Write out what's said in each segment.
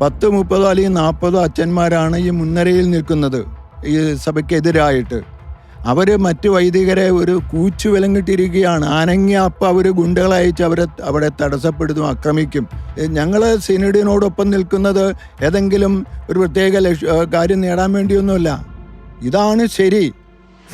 പത്ത് മുപ്പതോ അല്ലെങ്കിൽ നാൽപ്പതോ അച്ഛന്മാരാണ് ഈ മുൻനിരയിൽ നിൽക്കുന്നത് ഈ സഭയ്ക്കെതിരായിട്ട്. അവർ മറ്റ് വൈദികരെ ഒരു കൂച്ചു വിലങ്ങിട്ടിരിക്കുകയാണ്. ആനങ്ങി അപ്പം അവർ ഗുണ്ടകളയച്ച് അവരെ അവിടെ തടസ്സപ്പെടുത്തും ആക്രമിക്കും. ഞങ്ങൾ സിനഡിനോടൊപ്പം നിൽക്കുന്നത് ഏതെങ്കിലും ഒരു പ്രത്യേക ലക്ഷ്യ കാര്യം നേടാൻ വേണ്ടിയൊന്നുമല്ല. ഇതാണ് ശരി.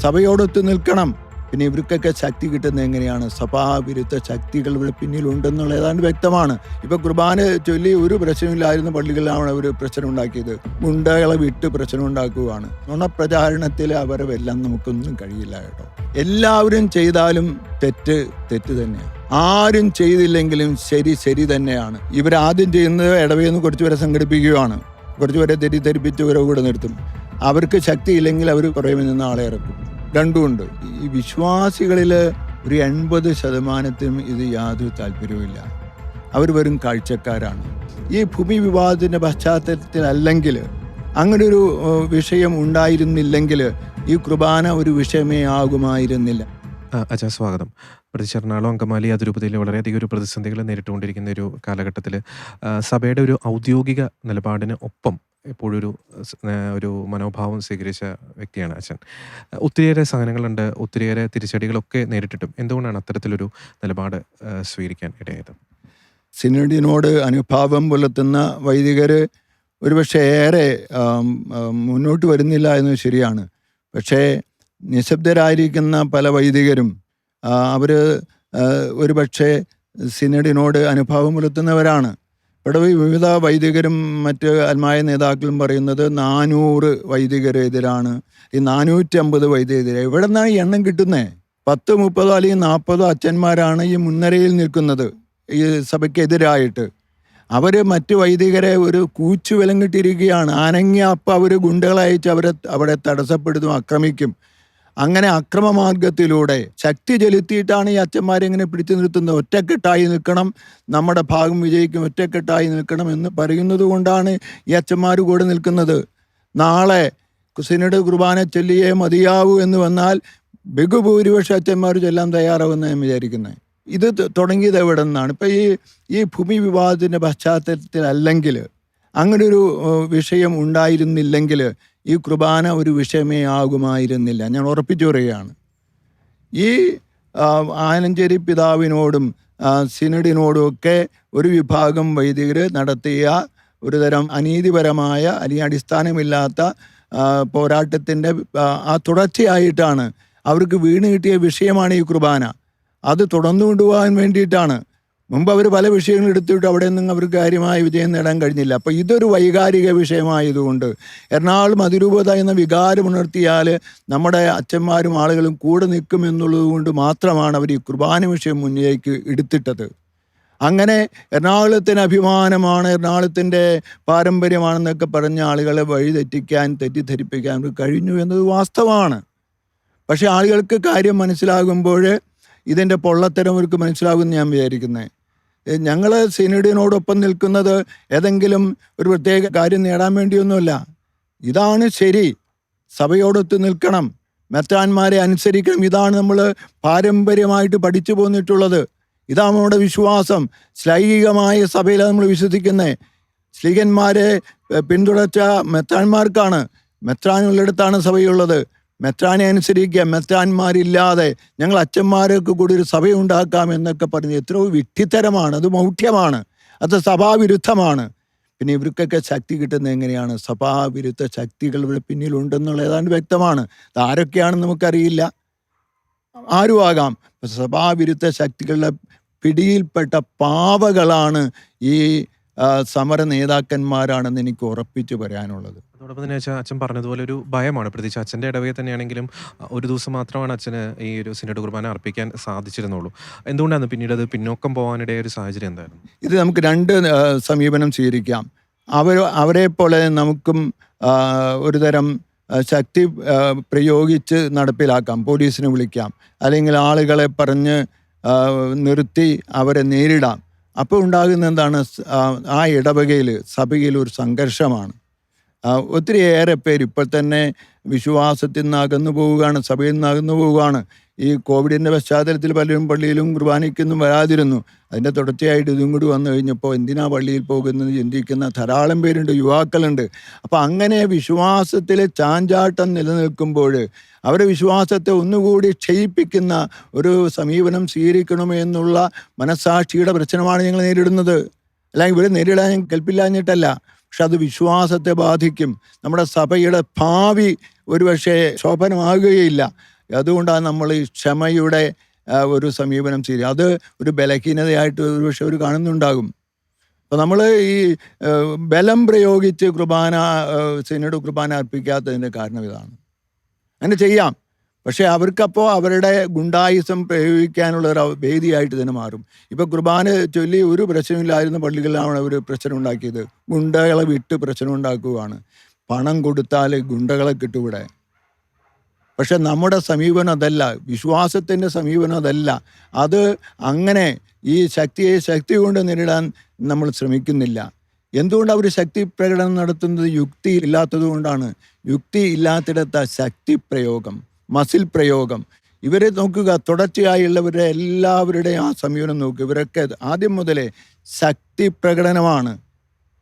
സഭയോടൊത്ത് നിൽക്കണം. പിന്നെ ഇവർക്കൊക്കെ ശക്തി കിട്ടുന്നത് എങ്ങനെയാണ്? സഭാവിരുദ്ധ ശക്തികൾ ഇവിടെ പിന്നിലുണ്ടെന്നുള്ള ഏതാണ്ട് വ്യക്തമാണ്. ഇപ്പൊ കുർബാന ചൊല്ലി ഒരു പ്രശ്നമില്ലായിരുന്ന പള്ളികളിലാണ് അവർ പ്രശ്നം ഉണ്ടാക്കിയത്. ഗുണ്ടകളെ വിട്ട് പ്രശ്നം ഉണ്ടാക്കുകയാണ്. നുണപ്രചാരണത്തിൽ വെല്ലാൻ നമുക്കൊന്നും കഴിയില്ല കേട്ടോ. എല്ലാവരും ചെയ്താലും തെറ്റ് തെറ്റ് തന്നെയാണ്. ആരും ചെയ്തില്ലെങ്കിലും ശരി ശരി തന്നെയാണ്. ഇവരാദ്യം ചെയ്യുന്നത് ഇടവയെന്ന് കുറച്ചുപേരെ സംഘടിപ്പിക്കുകയാണ്. കുറച്ചുപേരെ തെറ്റിദ്ധരിപ്പിച്ച് ഇവരെ കൂടെ നിർത്തും. അവർക്ക് ശക്തിയില്ലെങ്കിൽ അവർ പുറമെ നിന്ന് ആളെ ഇറക്കും. രണ്ടുമുണ്ട് ഈ വിശ്വാസികളിൽ ഒരു എൺപത് ശതമാനത്തിനും ഇത് യാതൊരു താല്പര്യവുമില്ല. അവർ വെറും കാഴ്ചക്കാരാണ്. ഈ ഭൂമി വിവാദത്തിന്റെ പശ്ചാത്തലത്തിലല്ലെങ്കിൽ അങ്ങനെ ഒരു വിഷയം ഉണ്ടായിരുന്നില്ലെങ്കിൽ ഈ കുർബാന ഒരു വിഷയമേ ആകുമായിരുന്നില്ല. ആ, സ്വാഗതം. പ്രത്യേകിച്ച് എറണാകുളം അങ്കമാലി അതിരൂപതയിൽ വളരെയധികം ഒരു പ്രതിസന്ധികൾ നേരിട്ടുകൊണ്ടിരിക്കുന്ന ഒരു കാലഘട്ടത്തിൽ സഭയുടെ ഒരു ഔദ്യോഗിക നിലപാടിന് ഒപ്പം എപ്പോഴും ഒരു ഒരു മനോഭാവം സ്വീകരിച്ച വ്യക്തിയാണ് അച്ഛൻ. ഒത്തിരിയേറെ സഹനങ്ങളുണ്ട് ഒത്തിരിയേറെ തിരിച്ചടികളൊക്കെ നേരിട്ടിട്ടും. എന്തുകൊണ്ടാണ് അത്തരത്തിലൊരു നിലപാട് സ്വീകരിക്കാൻ ഇടയായത്? സിനഡിനോട് അനുഭാവം പുലർത്തുന്ന വൈദികർ ഒരുപക്ഷെ ഏറെ മുന്നോട്ട് വരുന്നില്ല എന്നത് ശരിയാണ്. പക്ഷേ നിശബ്ദരായിരിക്കുന്ന പല വൈദികരും അവർ ഒരുപക്ഷെ സിനഡിനോട് അനുഭാവം പുലർത്തുന്നവരാണ്. ഇവിടെ വിവിധ വൈദികരും മറ്റ് ആത്മായ നേതാക്കളും പറയുന്നത് നാനൂറ് വൈദികരെതിരാണ്. ഈ നാനൂറ്റമ്പത് വൈദികരെതിരെ. ഇവിടെ നിന്നാണ് ഈ എണ്ണം കിട്ടുന്നേ? പത്ത് മുപ്പതോ അല്ലെങ്കിൽ നാൽപ്പതോ അച്ഛന്മാരാണ് ഈ മുൻനിരയിൽ നിൽക്കുന്നത് ഈ സഭയ്ക്കെതിരായിട്ട്. അവർ മറ്റ് വൈദികരെ ഒരു കൂച്ചു വിലങ്ങിട്ടിരിക്കുകയാണ്. ആനങ്ങിയ അപ്പം അവർ ഗുണ്ടകളയച്ച് അവരെ അവിടെ തടസ്സപ്പെടുത്തും ആക്രമിക്കും. അങ്ങനെ അക്രമമാർഗത്തിലൂടെ ശക്തി ചെലുത്തിയിട്ടാണ് ഈ അച്ഛന്മാരെ ഇങ്ങനെ പിടിച്ചു നിർത്തുന്നത്? ഒറ്റക്കെട്ടായി നിൽക്കണം. നമ്മുടെ ഭാഗം വിജയിക്കും. ഒറ്റക്കെട്ടായി നിൽക്കണം എന്ന് പറയുന്നത് കൊണ്ടാണ് ഈ അച്ഛന്മാർ കൂടെ നിൽക്കുന്നത്. നാളെ കുസിനോട് കുർബാന ചൊല്ലിയേ മതിയാവൂ എന്ന് വന്നാൽ ബഹുഭൂരിപക്ഷ അച്ഛന്മാർ ചൊല്ലാൻ തയ്യാറാവുമെന്ന് ഞാൻ വിചാരിക്കുന്നത് ഇത് തുടങ്ങിയത് എവിടെ നിന്നാണ് ഇപ്പം ഈ ഈ ഭൂമി വിവാദത്തിന്റെ പശ്ചാത്തലത്തിലല്ലെങ്കിൽ അങ്ങനെ ഒരു വിഷയം ഉണ്ടായിരുന്നില്ലെങ്കിൽ ഈ കുർബാന ഒരു വിഷയമേ ആകുമായിരുന്നില്ല. ഞാൻ ഉറപ്പിച്ചു പറയുകയാണ്. ഈ ആനഞ്ചേരി പിതാവിനോടും സിനഡിനോടുമൊക്കെ ഒരു വിഭാഗം വൈദികർ നടത്തിയ ഒരു തരം അനീതിപരമായ അല്ലെങ്കിൽ അടിസ്ഥാനമില്ലാത്ത പോരാട്ടത്തിന്റെ ആ തുടർച്ചയായിട്ടാണ് അവർക്ക് വീണ് കിട്ടിയ വിഷയമാണ് ഈ കുർബാന. അത് തുടർന്നു കൊണ്ടുപോകാൻ വേണ്ടിയിട്ടാണ് മുമ്പ് അവർ പല വിഷയങ്ങൾ എടുത്തിട്ട് അവിടെ നിന്നും അവർക്ക് കാര്യമായ വിജയം നേടാൻ കഴിഞ്ഞില്ല. അപ്പോൾ ഇതൊരു വൈകാരിക വിഷയമായതുകൊണ്ട് എറണാകുളം അതിരൂപത എന്ന വികാരം ഉണർത്തിയാൽ നമ്മുടെ അച്ഛന്മാരും ആളുകളും കൂടെ നിൽക്കും എന്നുള്ളത് കൊണ്ട് മാത്രമാണ് അവർ ഈ കുർബാന വിഷയം മുന്നിലേക്ക് എടുത്തിട്ടത്. അങ്ങനെ എറണാകുളത്തിന് അഭിമാനമാണ് എറണാകുളത്തിന്റെ പാരമ്പര്യമാണെന്നൊക്കെ പറഞ്ഞ ആളുകളെ വഴിതെറ്റിക്കാൻ തെറ്റിദ്ധരിപ്പിക്കാൻ കഴിഞ്ഞു എന്നത് വാസ്തവമാണ്. പക്ഷേ ആളുകൾക്ക് കാര്യം മനസ്സിലാകുമ്പോൾ ഇതിന്റെ പൊള്ളത്തരം അവർക്ക് മനസ്സിലാകുമെന്ന് ഞാൻ വിചാരിക്കുന്നത് ഞങ്ങൾ സിനഡിനോടൊപ്പം നിൽക്കുന്നത് ഏതെങ്കിലും ഒരു പ്രത്യേക കാര്യം നേടാൻ വേണ്ടിയൊന്നുമല്ല. ഇതാണ് ശരി. സഭയോടൊത്ത് നിൽക്കണം. മെത്രാന്മാരെ അനുസരിക്കണം. ഇതാണ് നമ്മൾ പാരമ്പര്യമായിട്ട് പഠിച്ചു പോന്നിട്ടുള്ളത്. ഇതാണ് നമ്മുടെ വിശ്വാസം. ശ്ലൈഹികമായ സഭയിലാണ് നമ്മൾ വിശ്വസിക്കുന്നത് ശ്ലീകന്മാരെ പിന്തുടച്ച മെത്രാന്മാർക്കാണ്. മെത്രാനുള്ളിടത്താണ് സഭയുള്ളത്. മെത്രാനെ അനുസരിക്കുക മെത്രാന്മാരില്ലാതെ ഞങ്ങൾ അച്ഛന്മാരൊക്കെ കൂടി ഒരു സഭയുണ്ടാക്കാം എന്നൊക്കെ പറഞ്ഞ് എത്രയോ വിഡ്ഢിത്തരമാണ്. അത് മൗഢ്യമാണ്. അത് സഭാവിരുദ്ധമാണ്. പിന്നെ ഇവർക്കൊക്കെ ശക്തി കിട്ടുന്നത് എങ്ങനെയാണ്? സഭാവിരുദ്ധ ശക്തികൾ ഇവിടെ പിന്നിലുണ്ടെന്നുള്ള ഏതാണ്ട് വ്യക്തമാണ്. ഇത് ആരൊക്കെയാണെന്ന് നമുക്കറിയില്ല. ആരും ആകാം സഭാവിരുദ്ധ ശക്തികളുടെ പിടിയിൽപ്പെട്ട പാവകളാണ് ഈ സമര നേതാക്കന്മാരാണെന്ന് എനിക്ക് ഉറപ്പിച്ചു പറയാനുള്ളത്. അതോടൊപ്പം തന്നെ അച്ഛൻ അച്ഛൻ പറഞ്ഞതുപോലെ ഒരു ഭയമാണ്. പ്രത്യേകിച്ച് അച്ഛന്റെ ഇടവേ തന്നെയാണെങ്കിലും ഒരു ദിവസം മാത്രമാണ് അച്ഛന് ഈ ഒരു സിനഡ് കുർബാന അർപ്പിക്കാൻ സാധിച്ചിരുന്നുള്ളൂ. എന്തുകൊണ്ടാണ് പിന്നീട് അത് പിന്നോക്കം പോകാനിടയ ഒരു സാഹചര്യം എന്തായിരുന്നു? ഇത് നമുക്ക് രണ്ട് സമീപനം സ്വീകരിക്കാം. അവർ അവരെ പോലെ നമുക്കും ആ, ഒരു തരം ശക്തി പ്രയോഗിച്ച് നടപ്പിലാക്കാം. പോലീസിനെ വിളിക്കാം. അല്ലെങ്കിൽ ആളുകളെ പറഞ്ഞ് നിർത്തി അവരെ നേരിടാം. അപ്പോൾ ഉണ്ടാകുന്ന എന്താണ് ആ, ആ ഇടവകയിൽ സഭയിൽ ഒരു സംഘർഷമാണ്. ഒത്തിരിയേറെ പേര് ഇപ്പോൾ തന്നെ വിശ്വാസത്തിൽ നിന്ന് അകന്നു പോവുകയാണ് സഭയിൽ നിന്ന് അകന്നു പോവുകയാണ്. ഈ കോവിഡിന്റെ പശ്ചാത്തലത്തിൽ പലരും പള്ളിയിലും കുർബാനയ്ക്കൊന്നും വരാതിരുന്നു. അതിന്റെ തുടർച്ചയായിട്ട് ഇതും കൂടി വന്നു കഴിഞ്ഞപ്പോൾ എന്തിനാ പള്ളിയിൽ പോകുന്നത്? ചിന്തിക്കുന്ന ധാരാളം പേരുണ്ട് യുവാക്കളുണ്ട്. അപ്പോൾ അങ്ങനെ വിശ്വാസത്തിൽ ചാഞ്ചാട്ടം നിലനിൽക്കുമ്പോൾ അവരുടെ വിശ്വാസത്തെ ഒന്നുകൂടി ക്ഷയിപ്പിക്കുന്ന ഒരു സമീപനം സ്വീകരിക്കണമെന്നുള്ള മനസ്സാക്ഷിയുടെ പ്രശ്നമാണ് ഞങ്ങൾ നേരിടുന്നത്. അല്ലെങ്കിൽ ഇവർ നേരിടാൻ കൽപ്പില്ലാഞ്ഞിട്ടല്ല. പക്ഷെ അത് വിശ്വാസത്തെ ബാധിക്കും. നമ്മുടെ സഭയുടെ ഭാവി ഒരുപക്ഷെ ശോഭനമാകുകയില്ല. അതുകൊണ്ടാണ് നമ്മൾ ഈ ക്ഷമയുടെ ഒരു സമീപനം ചെയ്യുക. അത് ഒരു ബലഹീനതയായിട്ട് ഒരുപക്ഷെ അവർ കാണുന്നുണ്ടാകും. അപ്പോൾ നമ്മൾ ഈ ബലം പ്രയോഗിച്ച് കുർബാന സിനഡ് കുർബാന അർപ്പിക്കാത്തതിന്റെ കാരണം ഇതാണ്. അങ്ങനെ ചെയ്യാം. പക്ഷേ അവർക്കപ്പോൾ അവരുടെ ഗുണ്ടായുസം പ്രയോഗിക്കാനുള്ള ഒരു വേദിയായിട്ട് തന്നെ മാറും. ഇപ്പോൾ കുർബാന ചൊല്ലി ഒരു പ്രശ്നമില്ലായിരുന്ന പള്ളികളിലാണ് അവർ പ്രശ്നം ഉണ്ടാക്കിയത്. ഗുണ്ടകളെ വിട്ട് പ്രശ്നം ഉണ്ടാക്കുകയാണ് പണം കൊടുത്താൽ ഗുണ്ടകളെ കിട്ടും പക്ഷെ നമ്മുടെ സമീപനം അതല്ല. വിശ്വാസത്തിന്റെ സമീപനം അതല്ല. അത് അങ്ങനെ ഈ ശക്തിയെ ശക്തി കൊണ്ട് നേരിടാൻ നമ്മൾ ശ്രമിക്കുന്നില്ല. എന്തുകൊണ്ട് അവർ ശക്തി പ്രകടനം നടത്തുന്നത് യുക്തി ഇല്ലാത്തത് കൊണ്ടാണ് യുക്തി ഇല്ലാത്തിടത്ത ശക്തി പ്രയോഗം. മസിൽ പ്രയോഗം. ഇവരെ നോക്കുക തുടർച്ചയായുള്ളവരുടെ എല്ലാവരുടെയും ആ സമീപനം നോക്കുക. ഇവരൊക്കെ ആദ്യം മുതലേ ശക്തി പ്രകടനമാണ്.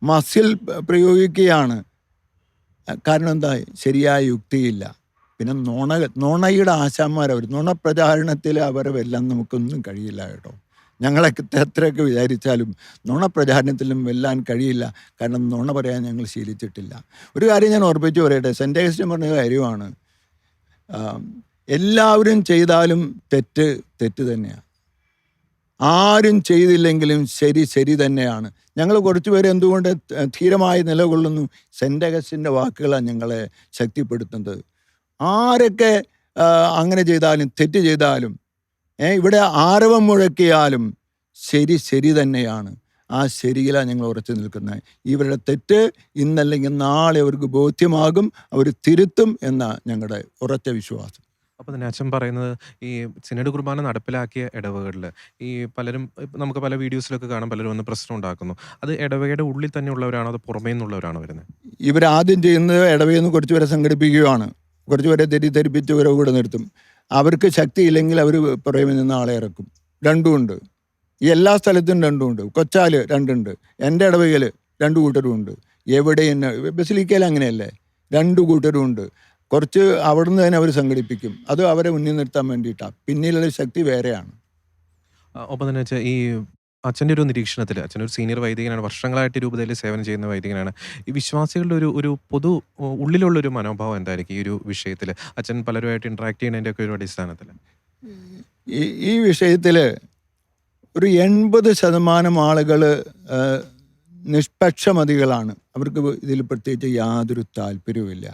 മസിൽ പ്രയോഗിക്കുകയാണ്. കാരണം എന്താ? ശരിയായ യുക്തിയില്ല. പിന്നെ നുണ നുണയുടെ ആശാന്മാരവർ നുണപ്രചാരണത്തിൽ അവർ വെല്ലാൻ നമുക്കൊന്നും കഴിയില്ല കേട്ടോ. ഞങ്ങളൊക്കെ എത്രയൊക്കെ വിചാരിച്ചാലും നുണപ്രചാരണത്തിലും വെല്ലാൻ കഴിയില്ല. കാരണം നുണ പറയാൻ ഞങ്ങൾ ശീലിച്ചിട്ടില്ല. ഒരു കാര്യം ഞാൻ ഓർപ്പിച്ച് പറയട്ടെ. സെന്റേഴ്സിനും പറഞ്ഞ കാര്യമാണ്. എല്ലാവരും ചെയ്താലും തെറ്റ് തെറ്റ് തന്നെയാണ് ആരും ചെയ്തില്ലെങ്കിലും ശരി ശരി തന്നെയാണ്. ഞങ്ങൾ കുറച്ചുപേര് എന്തുകൊണ്ട് ധീരമായി നിലകൊള്ളുന്നു? സെന്റ് അഗസ്റ്റിന്റെ വാക്കുകളാണ് ഞങ്ങളെ ശക്തിപ്പെടുത്തുന്നത്. ആരൊക്കെ അങ്ങനെ ചെയ്താലും തെറ്റ് ചെയ്താലും ഇവിടെ ആരവം മുഴക്കിയാലും ശരി ശരി തന്നെയാണ്. ആ ശരിയിലാണ് ഞങ്ങൾ ഉറച്ചു നിൽക്കുന്നത്. ഇവരുടെ തെറ്റ് ഇന്നല്ലെങ്കിൽ നാളെ അവർക്ക് ബോധ്യമാകും അവർ തിരുത്തും എന്ന ഞങ്ങളുടെ ഉറച്ച വിശ്വാസം. അപ്പോൾ തന്നെ അച്ഛൻ പറയുന്നത് ഈ സിനഡ് കുർബാന നടപ്പിലാക്കിയ ഇടവകളിൽ ഈ പലരും നമുക്ക് പല വീഡിയോസിലൊക്കെ കാണാൻ പലരും ഒന്ന് പ്രശ്നം ഉണ്ടാക്കുന്നു. അത് ഇടവകയുടെ ഉള്ളിൽ തന്നെ ഉള്ളവരാണോ അതോ പുറമേ നിന്നുള്ളവരാണോ വരുന്നത്? ഇവരാദ്യം ചെയ്യുന്നത് ഇടവയിൽ നിന്ന് കുറച്ച് പേരെ സംഘടിപ്പിക്കുകയാണ്. കുറച്ച് പേരെ തെറ്റിദ്ധരിപ്പിച്ച് ഇവരെ കൂടെ നിർത്തും. അവർക്ക് ശക്തിയില്ലെങ്കിൽ അവർ പുറമേ നിന്ന് ആളെ ഇറക്കും. രണ്ടുമുണ്ട് ഈ എല്ലാ സ്ഥലത്തും രണ്ടുമുണ്ട്. കൊച്ചാൽ രണ്ടുണ്ട്. എന്റെ ഇടവകയിൽ രണ്ട് കൂട്ടരും ഉണ്ട് എവിടെ എന്ന ബസിലിക്കയിൽ അങ്ങനെയല്ലേ? രണ്ട് കൂട്ടരും ഉണ്ട് കുറച്ച് അവിടെ നിന്ന് തന്നെ അവർ സംഘടിപ്പിക്കും. അത് അവരെ മുന്നിൽ നിർത്താൻ വേണ്ടിയിട്ടാണ് പിന്നിലുള്ള ശക്തി വേറെയാണ്. ഒപ്പം തന്നെ വെച്ചാൽ ഈ അച്ഛന്റെ ഒരു നിരീക്ഷണത്തിൽ അച്ഛൻ ഒരു സീനിയർ വൈദികനാണ് വർഷങ്ങളായിട്ട് രൂപതയിൽ സേവനം ചെയ്യുന്ന വൈദികനാണ്. ഈ വിശ്വാസികളുടെ ഒരു ഒരു പൊതു ഉള്ളിലുള്ള ഒരു മനോഭാവം എന്തായിരിക്കും ഈ ഒരു വിഷയത്തിൽ അച്ഛൻ പലരുമായിട്ട് ഇൻട്രാക്ട് ചെയ്യുന്നതിന്റെ ഒക്കെ ഒരു അടിസ്ഥാനത്തിൽ ഈ ഈ വിഷയത്തിൽ ഒരു എൺപത് ശതമാനം ആളുകൾ നിഷ്പക്ഷമതികളാണ്. അവർക്ക് ഇതിൽ പ്രത്യേകിച്ച് യാതൊരു താല്പര്യവുമില്ല.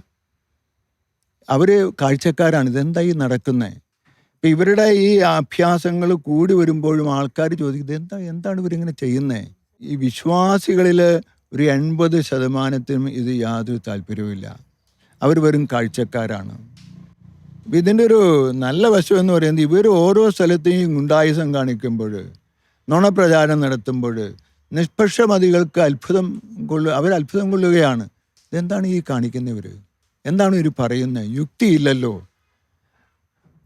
അവർ കാഴ്ചക്കാരാണ്. ഇതെന്താ ഈ നടക്കുന്നത് ഇപ്പം ഇവരുടെ ഈ അഭ്യാസങ്ങൾ കൂടി വരുമ്പോഴും ആൾക്കാർ ചോദിക്കുന്നത് എന്താ എന്താണ് ഇവരിങ്ങനെ ചെയ്യുന്നത് ഈ വിശ്വാസികളിൽ ഒരു എൺപത് ശതമാനത്തിനും ഇത് യാതൊരു താല്പര്യവുമില്ല. അവർ വെറും കാഴ്ചക്കാരാണ്. ഇതിന്റെ ഒരു നല്ല വശം എന്ന് പറയുന്നത് ഇവർ ഓരോ സ്ഥലത്തെയും ഗുണ്ടായുസം കാണിക്കുമ്പോൾ നുണപ്രചാരം നടത്തുമ്പോൾ നിഷ്പക്ഷമതികൾക്ക് അത്ഭുതം കൊള്ളു അവർ അത്ഭുതം കൊള്ളുകയാണ്. ഇതെന്താണ് ഈ കാണിക്കുന്നവർ എന്താണ് ഇവർ പറയുന്നത്? യുക്തിയില്ലല്ലോ.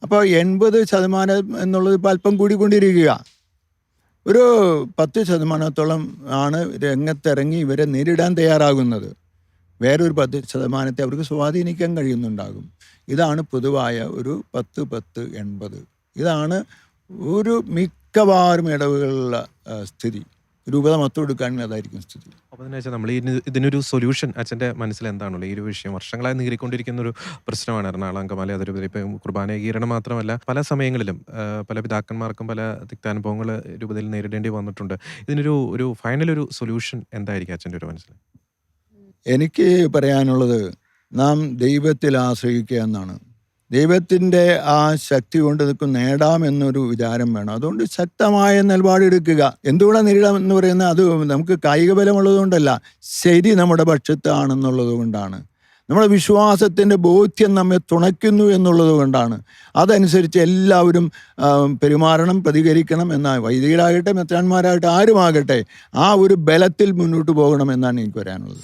അപ്പോൾ എൺപത് ശതമാനം എന്നുള്ളത് ഇപ്പോൾ അല്പം കൂടിക്കൊണ്ടിരിക്കുക. ഒരു പത്ത് ശതമാനത്തോളം ആണ് രംഗത്തിറങ്ങി ഇവരെ നേരിടാൻ തയ്യാറാകുന്നത്. വേറൊരു പത്ത് ശതമാനത്തെ അവർക്ക് സ്വാധീനിക്കാൻ കഴിയുന്നുണ്ടാകും. ഇതാണ് പൊതുവായ ഒരു പത്ത് പത്ത് എൺപത്. ഇതാണ് ഒരു മിക്കവാറും ഇടവുകളുള്ള സ്ഥിതി. രൂപത മൊത്തം എടുക്കുകയാണെങ്കിൽ അതായിരിക്കും സ്ഥിതി. അപ്പോൾ തന്നെ നമ്മൾ ഇതിന് ഇതിനൊരു സൊല്യൂഷൻ അച്ഛന്റെ മനസ്സിൽ എന്താണുള്ളത്? ഈ ഒരു വിഷയം വർഷങ്ങളായി നീറിക്കൊണ്ടിരിക്കുന്ന ഒരു പ്രശ്നമാണ് എറണാകുളം അങ്കമാലി അതൊരു ഇപ്പം കുർബാന ഏകീകരണം മാത്രമല്ല പല സമയങ്ങളിലും പല പിതാക്കന്മാർക്കും പല തിക്താനുഭവങ്ങൾ രൂപതയിൽ നേരിടേണ്ടി വന്നിട്ടുണ്ട്. ഇതിനൊരു ഒരു ഫൈനൽ ഒരു സൊല്യൂഷൻ എന്തായിരിക്കും അച്ഛന്റെ ഒരു മനസ്സിൽ? എനിക്ക് പറയാനുള്ളത് നാം ദൈവത്തിൽ ആശ്രയിക്കുക എന്നാണ്. ദൈവത്തിന്റെ ആ ശക്തി കൊണ്ട് നേടാം നേടാമെന്നൊരു വിചാരം വേണം. അതുകൊണ്ട് ശക്തമായ നിലപാടെടുക്കുക എന്തുകൂടെ നേരിടാം എന്ന് പറയുന്നത്? അത് നമുക്ക് കായിക ബലമുള്ളതുകൊണ്ടല്ല ശരി നമ്മുടെ പക്ഷത്താണെന്നുള്ളത് കൊണ്ടാണ്. നമ്മുടെ വിശ്വാസത്തിന്റെ ബോധ്യം നമ്മെ തുണയ്ക്കുന്നു എന്നുള്ളത് കൊണ്ടാണ്. അതനുസരിച്ച് എല്ലാവരും പെരുമാറണം പ്രതികരിക്കണം എന്ന വൈദികരാകട്ടെ മെത്രാന്മാരാകട്ടെ ആരുമാകട്ടെ ആ ഒരു ബലത്തിൽ മുന്നോട്ട് പോകണം എന്നാണ് എനിക്ക് പറയാനുള്ളത്.